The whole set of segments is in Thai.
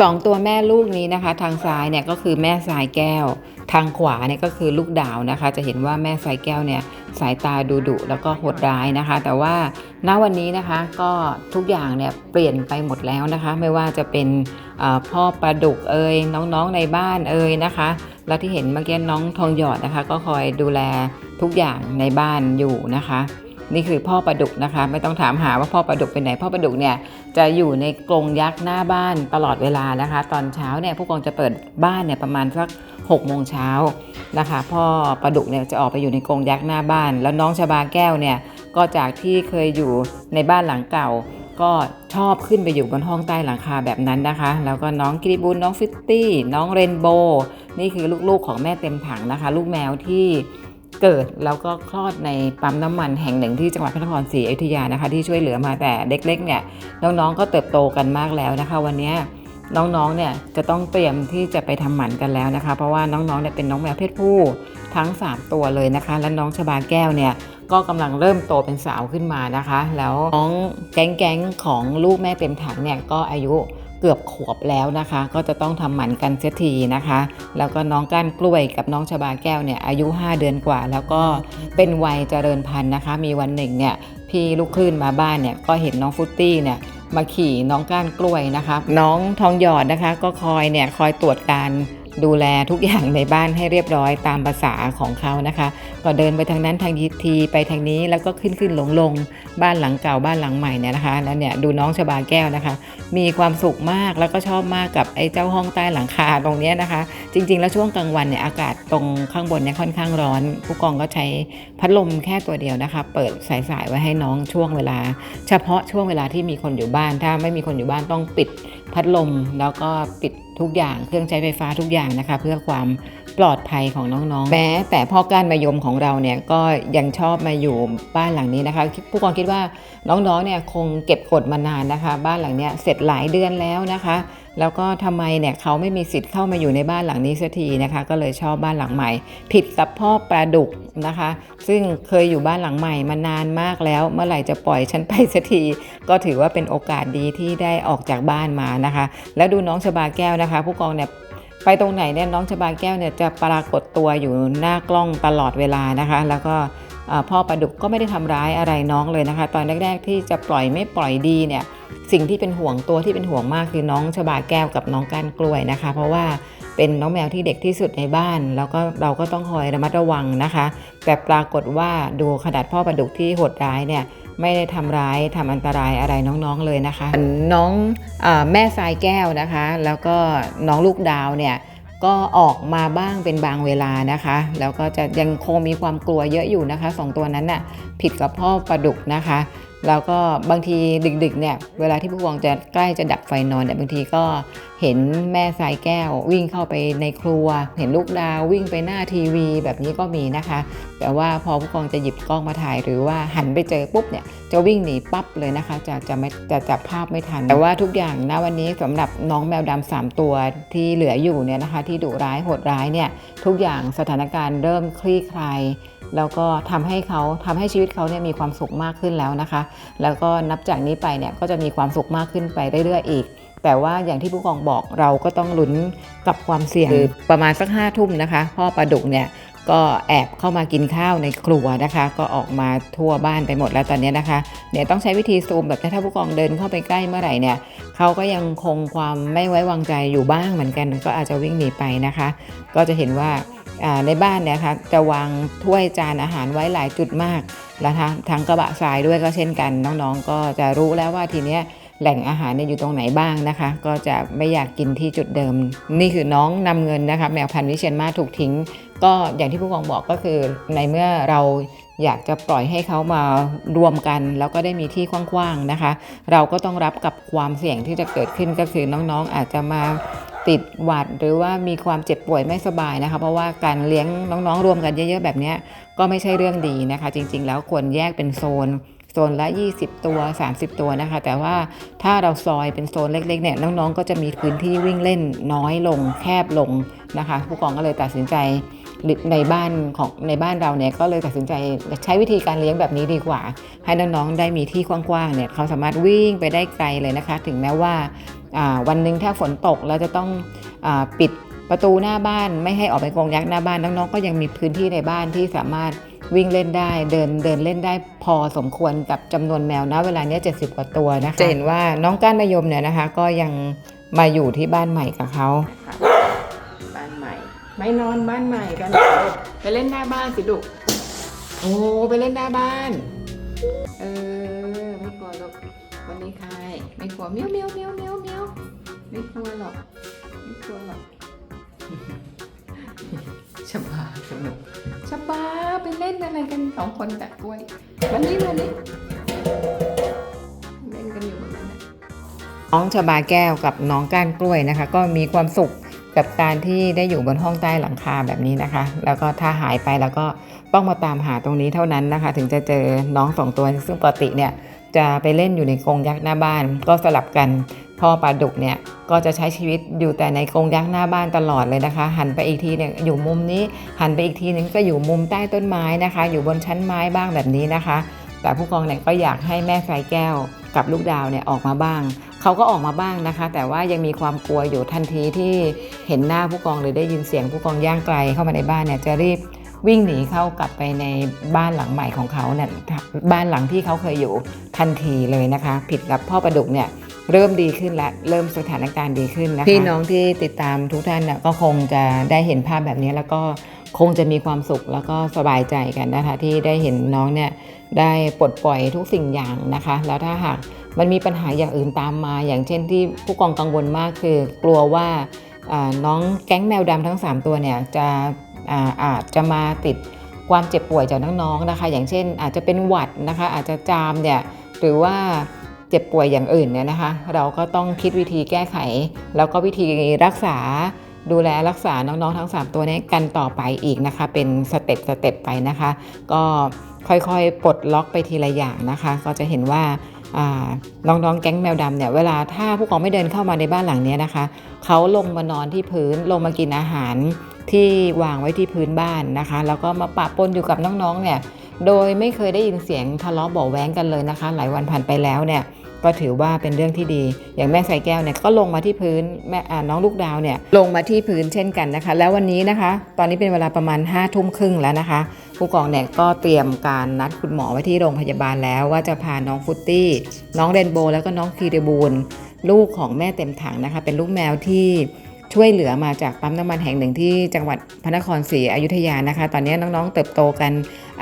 สองตัวแม่ลูกนี้นะคะ ทางซ้ายเนี่ยก็คือแม่สายแก้ว ทางขวาเนี่ยก็คือลูกดาวนะคะ จะเห็นว่าแม่สายแก้วเนี่ยสายตาดุดุแล้วก็โหดร้ายนะคะ แต่ว่าณวันนี้นะคะก็ทุกอย่างเนี่ยเปลี่ยนไปหมดแล้วนะคะ ไม่ว่าจะเป็นพ่อปลาดุกเอ่ยน้องๆในบ้านเอ่ยนะคะ แล้วที่เห็นเมื่อกี้น้องทองหยอดนะคะ ก็คอยดูแลทุกอย่างในบ้านอยู่นะคะ นี่คือพ่อปลาดุกนะคะ ไม่ต้องถามหาว่าพ่อปลาดุกไปไหน พ่อปลาดุกเนี่ยจะอยู่ในกรงยักษ์หน้าบ้านตลอดเวลานะคะ ตอนเช้าเนี่ยผู้กองจะเปิดบ้านเนี่ยประมาณสัก6โมงเช้านะคะ พ่อปลาดุกเนี่ยจะออกไปอยู่ในกรงยักษ์หน้าบ้าน แล้วน้องชบาแก้วเนี่ยก็จากที่เคยอยู่ในบ้านหลังเก่า ก็ชอบขึ้นไปอยู่บนห้องใต้หลังคาแบบนั้นนะคะ แล้วก็น้องกิริบุลน้องฟิตตี้น้องเรนโบว์นี่คือลูกๆของแม่เต็มถังนะคะ ลูกแมวที่ เกิดแล้วก็คลอดในปั๊มน้ำมันแห่งหนึ่งที่จังหวัดพระนครศรีอยุธยานะคะ ที่ช่วยเหลือมาแต่เด็กๆเนี่ยน้องๆก็เติบโตกันมากแล้วนะคะ วันนี้น้องๆเนี่ยจะต้องเตรียมที่จะไปทำหมันกันแล้วนะคะ เพราะว่าน้องๆเนี่ยเป็นน้องแมวเพศผู้ทั้ง 3 ตัวเลยนะคะ และน้องชบาแก้วเนี่ยก็กำลังเริ่มโตเป็นสาวขึ้นมานะคะ แล้วน้องแก๊งๆของลูกแม่เต็มถังเนี่ยก็อายุ เกือบขวบแล้วนะคะ ก็จะต้องทำหมันกันเสียทีนะคะ แล้วก็น้องก้านกล้วยกับน้องชบาแก้วเนี่ยอายุ 5 เดือนกว่า แล้วก็เป็นวัยเจริญพันธุ์นะคะ มีวันหนึ่งเนี่ยพี่ลูกคลื่นมาบ้านเนี่ยก็เห็นน้องฟุตตี้เนี่ยมาขี่น้องก้านกล้วยนะคะ น้องทองหยอดนะคะ ก็คอยเนี่ยคอยตรวจการ ดูแลทุกอย่างในบ้านให้เรียบร้อยตามภาษาของเขานะคะ ก็เดินไปทางนั้นทางทีไปทางนี้แล้วก็ขึ้นขึ้นลงลงบ้านหลังเก่าบ้านหลังใหม่เนี่ยนะคะแล้วเนี่ยดูน้องชบาแก้วนะคะ มีความสุขมากแล้วก็ชอบมากกับไอ้เจ้าห้องใต้หลังคาตรงนี้นะคะ จริง ๆ แล้วช่วงกลางวันเนี่ยอากาศตรงข้างบนเนี่ยค่อนข้างร้อน ผู้กองก็ใช้พัดลมแค่ตัวเดียวนะคะ เปิดสายๆไว้ให้น้องช่วงเวลา เฉพาะช่วงเวลาที่มีคนอยู่บ้านถ้าไม่มีคนอยู่บ้านต้องปิดพัดลมแล้วก็ปิด ทุกอย่างเครื่องใช้ไฟฟ้าทุกอย่างนะคะ เพื่อความ ปลอดภัยของน้องๆ แม้แต่พ่อก้านมายมของเราเนี่ยก็ยังชอบมาอยู่บ้านหลังนี้นะคะ ผู้กองคิดว่าน้องๆเนี่ยคงเก็บกดมานานนะคะ บ้านหลังเนี้ยเสร็จหลายเดือนแล้วนะคะ แล้วก็ทำไมเนี่ยเขาไม่มีสิทธิ์เข้ามาอยู่ในบ้านหลังนี้สักทีนะคะ ก็เลยชอบบ้านหลังใหม่ ผิดกับพ่อปลาดุกนะคะ ซึ่งเคยอยู่บ้านหลังใหม่มานานมากแล้ว เมื่อไหร่จะปล่อยฉันไปสักที ก็ถือว่าเป็นโอกาสดีที่ได้ออกจากบ้านมานะคะ แล้วดูน้องชบาแก้วนะคะ ผู้กองเนี่ย ไปตรงไหนเนี่ยน้องชบาแก้วเนี่ยจะปรากฏตัวอยู่หน้ากล้องตลอดเวลานะคะ แล้วก็พ่อปลาดุกก็ไม่ได้ทำร้ายอะไรน้องเลยนะคะ ตอนแรก ๆ ที่จะปล่อยไม่ปล่อยดีเนี่ยสิ่งที่เป็นห่วงตัวที่เป็นห่วงมากคือน้องชบาแก้วกับน้องก้านกล้วยนะคะ เพราะว่าเป็นน้องแมวที่เด็กที่สุดในบ้าน แล้วก็เราก็ต้องคอยระมัดระวังนะคะ แต่ปรากฏว่าดูขนาดพ่อปลาดุกที่โหดร้ายเนี่ย ไม่ได้ทำร้ายทำอันตรายอะไรน้องๆเลยนะคะ น้องอแม่ทรายแก้วนะคะ แล้วก็น้องลูกดาวเนี่ยก็ออกมาบ้างเป็นบางเวลานะคะ แล้วก็จะยังคงมีความกลัวเยอะอยู่นะคะสองตัวนั้นน่ะผิดกับพ่อปลาดุกนะคะ แล้วก็บางทีดึกๆเนี่ยเวลาที่ผู้กองจะใกล้จะดับไฟนอนเนี่ยบางทีก็เห็นแม่สายแก้ววิ่งเข้าไปในครัว เห็นลูกดาววิ่งไปหน้าทีวีแบบนี้ก็มีนะคะ แต่ว่าพอผู้กองจะหยิบกล้องมาถ่ายหรือว่าหันไปเจอปุ๊บเนี่ยจะวิ่งหนีปั๊บเลยนะคะ จะจะไม่จะจับภาพไม่ทัน แต่ว่าทุกอย่างนะวันนี้สำหรับน้องแมวดำสามตัวที่เหลืออยู่เนี่ยนะคะ ที่ดุร้ายโหดร้ายเนี่ยทุกอย่างสถานการณ์เริ่มคลี่คลายแล้วก็ทำให้เขาทำให้ชีวิตเขาเนี่ยมีความสุขมากขึ้นแล้วนะคะ แล้วก็นับจากนี้ไปเนี่ยก็จะมีความสุขมากขึ้นไปเรื่อยๆอีก แต่ว่าอย่างที่ผู้กองบอกเราก็ต้องลุ้นกับความเสี่ยงคือประมาณสักห้าทุ่มนะคะ พ่อปลาดุกเนี่ยก็แอบเข้ามากินข้าวในครัวนะคะ ก็ออกมาทั่วบ้านไปหมดแล้วตอนนี้นะคะเนี่ยต้องใช้วิธีซูมแบบถ้าผู้กองเดินเข้าไปใกล้เมื่อไหร่เนี่ยเขาก็ยังคงความไม่ไว้วางใจอยู่บ้างเหมือนกัน ก็อาจจะวิ่งหนีไปนะคะ ก็จะเห็นว่าในบ้านเนี่ยค่ะจะวางถ้วยจานอาหารไว้หลายจุดมากและทางทางกระบะทรายด้วยก็เช่นกัน น้องๆ ก็จะรู้แล้วว่าทีเนี้ย แหล่งอาหารเนี่ยอยู่ตรงไหนบ้างนะคะ ก็จะไม่อยากกินที่จุดเดิม นี่คือน้องนำเงินนะคะแมวพันธุ์วิเชียนมาถูกทิ้ง ก็อย่างที่ผู้กองบอกก็คือในเมื่อเราอยากจะปล่อยให้เขามารวมกัน แล้วก็ได้มีที่กว้างๆนะคะ เราก็ต้องรับกับความเสี่ยงที่จะเกิดขึ้นก็คือน้องๆอาจจะมาติดหวัดหรือว่ามีความเจ็บป่วยไม่สบายนะคะ เพราะว่าการเลี้ยงน้องๆรวมกันเยอะๆแบบนี้ก็ไม่ใช่เรื่องดีนะคะ จริงๆ แล้วควรแยกเป็นโซน โซนละ 20 ตัว 30 ตัวนะคะ แต่ว่าถ้าเราซอยเป็นโซนเล็กๆเนี่ยน้องๆก็จะมีพื้นที่วิ่งเล่นน้อยลงแคบลงนะคะ ผู้กองก็เลยตัดสินใจในบ้านของในบ้านเราเนี่ยก็เลยตัดสินใจใช้วิธีการเลี้ยงแบบนี้ดีกว่า ให้น้องๆได้มีที่กว้างๆเนี่ยเขาสามารถวิ่งไปได้ไกลเลยนะคะ ถึงแม้ว่าวันหนึ่งถ้าฝนตกแล้วจะต้องอปิดประตูหน้าบ้าน ไม่ให้ออกไปกรงยักษ์หน้าบ้านน้องๆก็ยังมีพื้นที่ในบ้านที่สามารถ วิ่งเล่นได้เดินเดินเล่นได้พอสมควรกับจำนวนแมวนะเวลาเนี้ย70กว่าตัวนะคะจะเห็นว่าน้องก้านมะยมเนี่ยนะคะ ก็ยังมาอยู่ที่บ้านใหม่กับเขาบ้านใหม่ ไม่นอนบ้านใหม่กันไปเล่นหน้าบ้านสิลูกโอ้ไปเล่นหน้าบ้านเออไม่กลัวหรอกวันนี้ใครไม่กลัวเมียวเมียวเมียวเมียวเมียวไม่กลัวหรอกไม่กลัวหรอกช บาสนุกชบาไปเล่นอะไรกันสองคนแต่กล้วยวันนี้วันนี้เล่นกันอยู่บบนั้นน้องชบาแก้วกับน้องก้านกล้วยนะคะ ก็มีความสุขกับการที่ได้อยู่บนห้องใต้หลังคาแบบนี้นะคะ แล้วก็ถ้าหายไปแล้วก็ต้องมาตามหาตรงนี้เท่านั้นนะคะ ถึงจะเจอน้องสองตัวซึ่งปกติเนี่ยจะไปเล่นอยู่ในกรงยักษ์หน้าบ้านก็สลับกัน พ่อปลาดุกเนี่ยก็จะใช้ชีวิตอยู่แต่ในกรงยักษ์หน้าบ้านตลอดเลยนะคะ หันไปอีกทีเนี่ยอยู่มุมนี้ หันไปอีกทีนึงก็อยู่มุมใต้ต้นไม้นะคะ อยู่บนชั้นไม้บ้างแบบนี้นะคะ แต่ผู้กองเนี่ยก็อยากให้แม่สายแก้วกับลูกดาวเนี่ยออกมาบ้าง เขาก็ออกมาบ้างนะคะ แต่ว่ายังมีความกลัวอยู่ทันทีที่เห็นหน้าผู้กองหรือได้ยินเสียงผู้กองย่างไกลเข้ามาในบ้านเนี่ยจะรีบวิ่งหนีเข้ากลับไปในบ้านหลังใหม่ของเขาเนี่ยบ้านหลังที่เขาเคยอยู่ทันทีเลยนะคะ ผิดกับพ่อประดุกเนี่ย เริ่มดีขึ้นและเริ่มสถานการณ์ดีขึ้นนะคะพี่น้องที่ติดตามทุกท่านเนี่ยก็คงจะได้เห็นภาพแบบนี้แล้วก็คงจะมีความสุขแล้วก็สบายใจกันนะคะ ที่ได้เห็นน้องเนี่ยได้ปลดปล่อยทุกสิ่งอย่างนะคะ แล้วถ้าหากมันมีปัญหาอย่างอื่นตามมา อย่างเช่นที่ผู้กองกังวลมากคือกลัวว่าน้องแก๊งแมวดำทั้ง 3 ตัวเนี่ยจะอาอาจจะมาติดความเจ็บป่วยจากน้องๆนะคะ อย่างเช่นอาจจะเป็นหวัดนะคะ อาจจะจามเนี่ยหรือว่า เจ็บป่วยอย่างอื่นเนี่ยนะคะ เราก็ต้องคิดวิธีแก้ไข แล้วก็วิธีรักษาดูแลรักษาน้องๆทั้ง 3 ตัวนี้กันต่อไปอีกนะคะ เป็นสเต็ปสเต็ปไปนะคะ ก็ค่อยๆ ปลดล็อกไปทีละอย่างนะคะ ก็จะเห็นว่าน้องๆ แก๊งแมวดำเนี่ย เวลาถ้าผู้กองไม่เดินเข้ามาในบ้านหลังนี้นะคะ เขาลงมานอนที่พื้น ลงมากินอาหารที่วางไว้ที่พื้นบ้านนะคะ แล้วก็มาปะปนอยู่กับน้องๆ เนี่ย โดยไม่เคยได้ยินเสียงทะเลาะเบาแว้งกันเลยนะคะ หลายวันผ่านไปแล้วเนี่ยก็ถือว่าเป็นเรื่องที่ดี อย่างแม่ใส่แก้วเนี่ยก็ลงมาที่พื้นแม่อน้องลูกดาวเนี่ยลงมาที่พื้นเช่นกันนะคะ แล้ววันนี้นะคะ ตอนนี้เป็นเวลาประมาณ5้าทุ่มครึ่งแล้วนะคะ ผู้กองเนี่ยก็เตรียมการนัดคุณหมอไว้ที่โรงพยาบาลแล้ว ว่าจะพาน้องฟุตตี้ น้องเรนโบว์แล้วก็น้องคีเดบูลลูกของแม่เต็มถังนะคะ เป็นลูกแมวที่ ช่วยเหลือมาจากปั๊มน้ำมันแห่งหนึ่งที่จังหวัดพระนครศรีอยุธยานะคะ ตอนนี้น้องๆ เติบโตกัน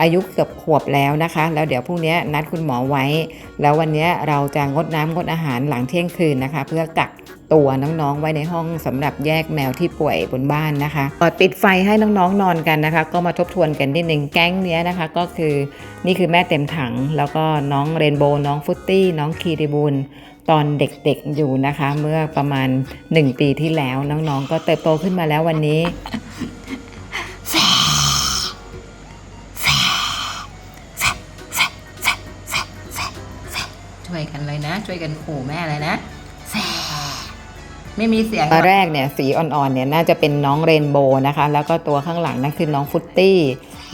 อายุเกือบขวบแล้วนะคะ แล้วเดี๋ยวพรุ่งนี้นัดคุณหมอไว้ แล้ววันนี้เราจะงดน้ำงดอาหารหลังเที่ยงคืนนะคะ เพื่อกักตัวน้องๆ ไว้ในห้องสำหรับแยกแมวที่ป่วยบนบ้านนะคะก่อนปิดไฟให้น้องๆ นอนกันนะคะ ก็มาทบทวนกันนิดนึงแก๊งเนี้ยนะคะ ก็คือนี่คือแม่เต็มถัง แล้วก็น้องเรนโบว์น้องฟุตตี้ น้องคีริบูล ตอนเด็กๆอยู่นะคะ เมื่อประมาณ 1 ปีที่แล้วน้องๆ ก็เติบโตขึ้นมาแล้ววันนี้ช่วยกันเลยนะ ช่วยกันขู่แม่เลยนะไม่มีเสียงตอนแรกเนี่ยสีอ่อนๆเนี่ยน่าจะเป็นน้องเรนโบว์นะคะ แล้วก็ตัวข้างหลังนั่นคือน้องฟุตตี้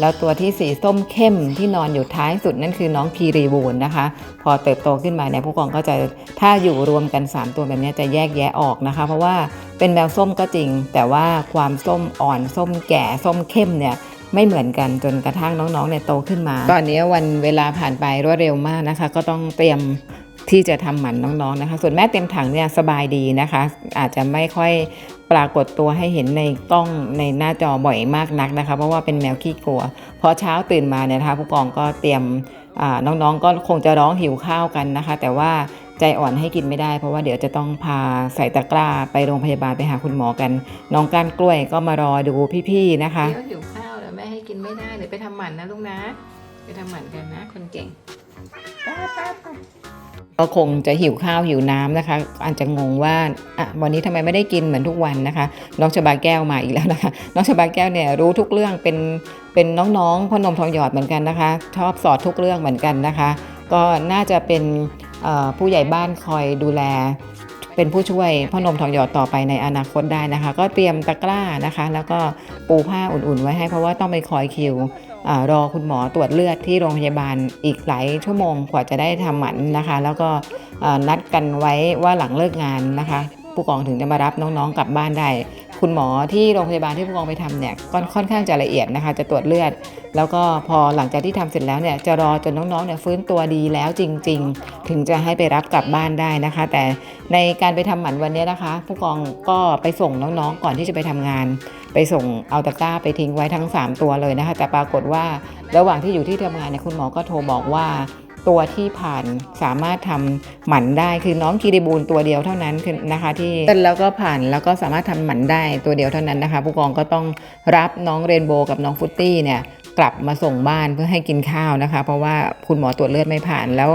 แล้วตัวที่สีส้มเข้มที่นอนอยู่ท้ายสุดนั่นคือน้องคีรีบูนนะคะ พอเติบโตขึ้นมาเนี่ยผู้กองก็จะถ้าอยู่รวมกัน 3 ตัวแบบนี้จะแยกแยะออกนะคะ เพราะว่าเป็นแมวส้มก็จริง แต่ว่าความส้มอ่อนส้มแก่ส้มเข้มเนี่ยไม่เหมือนกันจนกระทั่งน้องๆเนี่ยโตขึ้นมา ตอนนี้วันเวลาผ่านไปรวดเร็วมากนะคะ ก็ต้องเตรียมที่จะทำหมันน้องๆนะคะ ส่วนแม่เต็มถังเนี่ยสบายดีนะคะ อาจจะไม่ค่อย ปรากฏตัวให้เห็นในกล้องในหน้าจอบ่อยมากนักนะคะเพราะว่าเป็นแมวขี้กลัว พอเช้าตื่นมาเนี่ยนะคะผู้กองก็เตรียมอ่าน้องๆ ก็คงจะร้องหิวข้าวกันนะคะ แต่ว่าใจอ่อนให้กินไม่ได้เพราะว่าเดี๋ยวจะต้องพาใส่ตะกร้าไปโรงพยาบาลไปหาคุณหมอกัน น้องก้านกล้วยก็มารอดูพี่ๆนะคะเดี๋ยวหิวข้าวแล้วแม่ให้กินไม่ได้เดี๋ยวไปทำหมันนะลูกนะ ไปทำหมันกันนะ คนเก่งป้าป้าป้า ก็คงจะหิวข้าวหิวน้ำนะคะ อาจจะงงว่าอะวันนี้ทำไมไม่ได้กินเหมือนทุกวันนะคะ น้องชบาแก้วมาอีกแล้วนะคะ น้องชบาแก้วเนี่ยรู้ทุกเรื่องเป็นเป็นน้องๆพ่อนมทองหยอดเหมือนกันนะคะ ชอบสอดทุกเรื่องเหมือนกันนะคะ ก็น่าจะเป็นผู้ใหญ่บ้านคอยดูแล เป็นผู้ช่วยพ่อนมทองหยอดต่อไปในอนาคตได้นะคะ ก็เตรียมตะกร้านะคะ แล้วก็ปูผ้าอุ่นๆไว้ให้เพราะว่าต้องไปคอยคิว รอคุณหมอตรวจเลือดที่โรงพยาบาลอีกหลายชั่วโมงกว่าจะได้ทำหมันนะคะ แล้วก็นัดกันไว้ว่าหลังเลิกงานนะคะ ผู้กองถึงจะมารับน้องๆกลับบ้านได้ คุณหมอที่โรงพยาบาลที่ผู้กองไปทำเนี่ยก็ค่อนข้างจะละเอียดนะคะ จะตรวจเลือด แล้วก็พอหลังจากที่ทำเสร็จแล้วเนี่ยจะรอจนน้องๆเนี่ยฟื้นตัวดีแล้วจริง ๆ ถึงจะให้ไปรับกลับบ้านได้นะคะ แต่ในการไปทำหมันวันนี้นะคะ ผู้กองก็ไปส่งน้องๆก่อนที่จะไปทำงาน ไปส่งเอาตะกร้าไปทิ้งไว้ทั้ง 3 ตัวเลยนะคะ แต่ปรากฏว่าระหว่างที่อยู่ที่ทำงานเนี่ยคุณหมอก็โทรบอกว่า ตัวที่ผ่านสามารถทำหมันได้คือน้องคีริบูลตัวเดียวเท่านั้นคือนะคะที่แล้วก็ผ่านแล้วก็สามารถทำหมันได้ตัวเดียวเท่านั้นนะคะ ผู้กองก็ต้องรับน้องเรนโบว์กับน้องฟุตตี้เนี่ยกลับมาส่งบ้านเพื่อให้กินข้าวนะคะ เพราะว่าคุณหมอตรวจเลือดไม่ผ่านแล้ว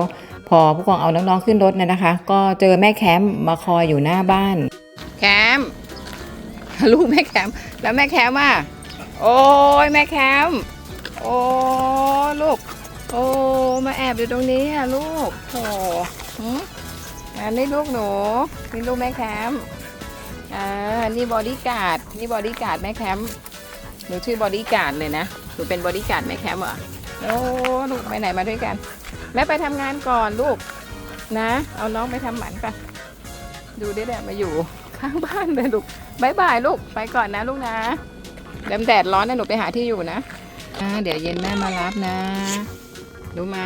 พอผู้กองเอาน้องๆขึ้นรถเนี่ยนะคะ ก็เจอแม่แคมป์มาคอยอยู่หน้าบ้าน แคมลูกแม่แคมแล้วแม่แคมอะโอ้ยแม่แคมโอ้ลูก โอ้ มาแอบอยู่ตรงนี้อะลูกโอ้หืมอันนี้ลูกหนู นี่ลูกแม่แคมป์อ่า นี่บอดี้การ์ด นี่บอดี้การ์ดแม่แคมป์ หนูชื่อบอดี้การ์ดเลยนะ หนูเป็นบอดี้การ์ดแม่แคมป์เหรอ โอ้ ลูกไปไหนมาด้วยกัน แม่ไปทำงานก่อนลูก นะ เอาน้องไปทำหมันไปดูได้แหละมาอยู่ข้างบ้านเลยลูกบายบายลูก ไปก่อนนะลูกนะแดดร้อนนะหนูไปหาที่อยู่นะอ่าเดี๋ยวเย็นแม่มารับนะ รู้ไหม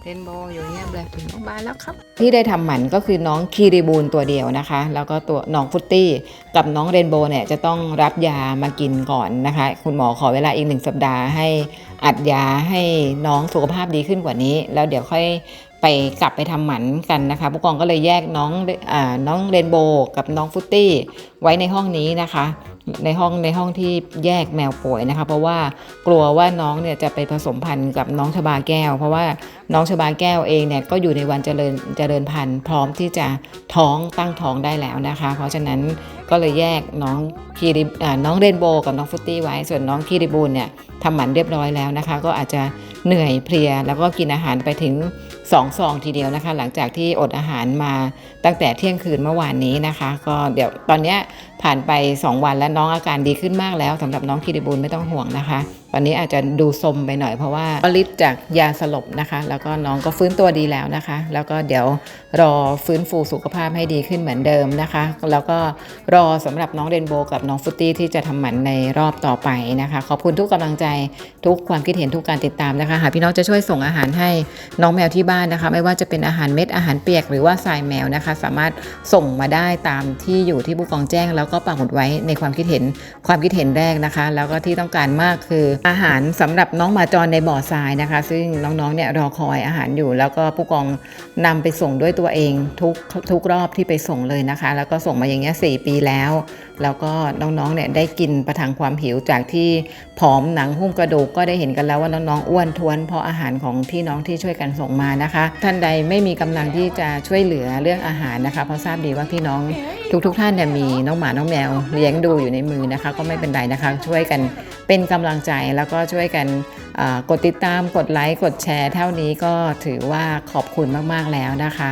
เทนโบอยู่เงียบเลยถึงโรงพยาบาลแล้วครับ ที่ได้ทำหมันก็คือน้องคีริบูลตัวเดียวนะคะ แล้วก็ตัวน้องฟุตตี้กับน้องเรนโบว์เนี่ยจะต้องรับยามากินก่อนนะคะ คุณหมอขอเวลาอีกหนึ่งสัปดาห์ให้อัดยาให้น้องสุขภาพดีขึ้นกว่านี้ แล้วเดี๋ยวค่อยไปกลับไปทำหมันกันนะคะผู้กองก็เลยแยกน้องอ่าน้องเรนโบกับน้องฟุตตี้ไว้ในห้องนี้นะคะ ในห้องในห้องที่แยกแมวป่วยนะคะ เพราะว่ากลัวว่าน้องเนี่ยจะไปผสมพันธุ์กับน้องชบาแก้ว เพราะว่าน้องชบาแก้วเองเนี่ยก็อยู่ในวันเจริญเจริญพันธุ์ พร้อมที่จะท้องตั้งท้องได้แล้วนะคะ เพราะฉะนั้นก็เลยแยกน้องคีริอ่าน้องเรนโบว์กับน้องฟุตตี้ไว้ ส่วนน้องคีริบูลเนี่ยทำหมันเรียบร้อยแล้วนะคะ ก็อาจจะเหนื่อยเพลียแล้วก็กินอาหารไปถึง สองซองทีเดียวนะคะ หลังจากที่อดอาหารมาตั้งแต่เที่ยงคืนเมื่อวานนี้นะคะ ก็เดี๋ยวตอนนี้ผ่านไป 2 วันแล้วน้องอาการดีขึ้นมากแล้วสำหรับน้องคีริบูลไม่ต้องห่วงนะคะ ตอนนี้อาจจะดูสมไปหน่อยเพราะว่าฤทธิ์จากยาสลบนะคะ แล้วก็น้องก็ฟื้นตัวดีแล้วนะคะ แล้วก็เดี๋ยวรอฟื้นฟูสุขภาพให้ดีขึ้นเหมือนเดิมนะคะ แล้วก็รอสำหรับน้องเรนโบกับน้องฟุตตี้ที่จะทำหมันในรอบต่อไปนะคะ ขอบคุณทุกกำลังใจทุกความคิดเห็นทุกการติดตามนะคะหากพี่น้องจะช่วยส่งอาหารให้น้องแมวที่บ้านนะคะ ไม่ว่าจะเป็นอาหารเม็ดอาหารเปียกหรือว่าทรายแมวนะคะ สามารถส่งมาได้ตามที่อยู่ที่ผู้กองแจ้ง แล้วก็ปักหมุดไว้ในความคิดเห็นความคิดเห็นแรกนะคะ แล้วก็ที่ต้องการมากคืออาหารสำหรับน้องหมาจรในบ่อทรายนะคะ ซึ่งน้องๆเนี่ยรอคอยอาหารอยู่ แล้วก็ผู้กองนำไปส่งด้วยตัวเองทุกทุกรอบที่ไปส่งเลยนะคะ แล้วก็ส่งมาอย่างเงี้ยสปีแล้ว แล้วก็น้องๆเนี่ยได้กินประทังความหิวจากที่ผอมหนังหุ้มกระดูกก็ได้เห็นกันแล้วว่าน้องๆอ้วนท้วนเพราะอาหารของพี่น้องที่ช่วยกันส่งมานะคะ ท่านใดไม่มีกำลังที่จะช่วยเหลือเรื่องอาหารนะคะ เพราะทราบดีว่าพี่น้อง ทุกๆทท่านเนี่ยมีน้องหมาน้องแมวเลี้ยงดูอยู่ในมือนะคะ ก็ไม่เป็นไรนะคะ ช่วยกันเป็นกำลังใจแล้วก็ช่วยกันกดติดตามกดไลค์กดแชร์ เท่านี้ก็ถือว่าขอบคุณมากๆแล้วนะคะ